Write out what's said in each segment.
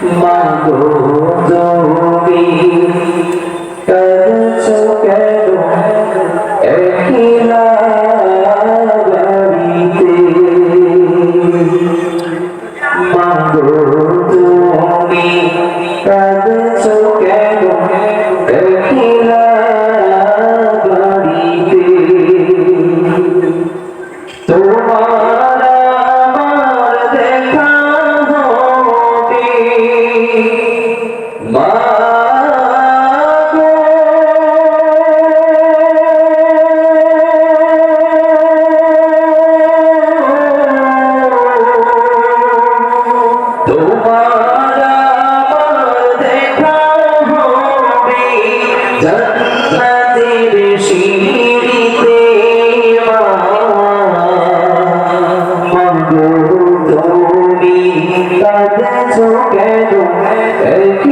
Cuma. কাঁদেছো কেন এই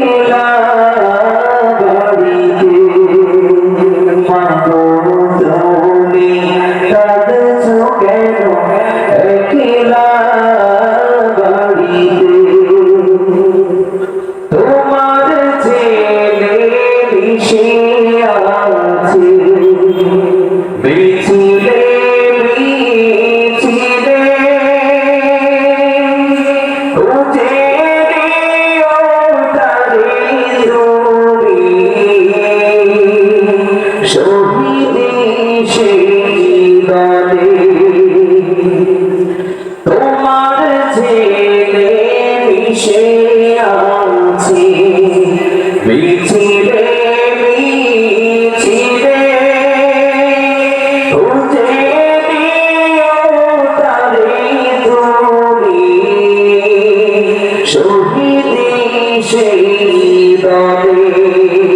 মিশে আছি। বিছিলে বিছিলে খুঁজে তারে তুমি। শহীদ সেই দাদে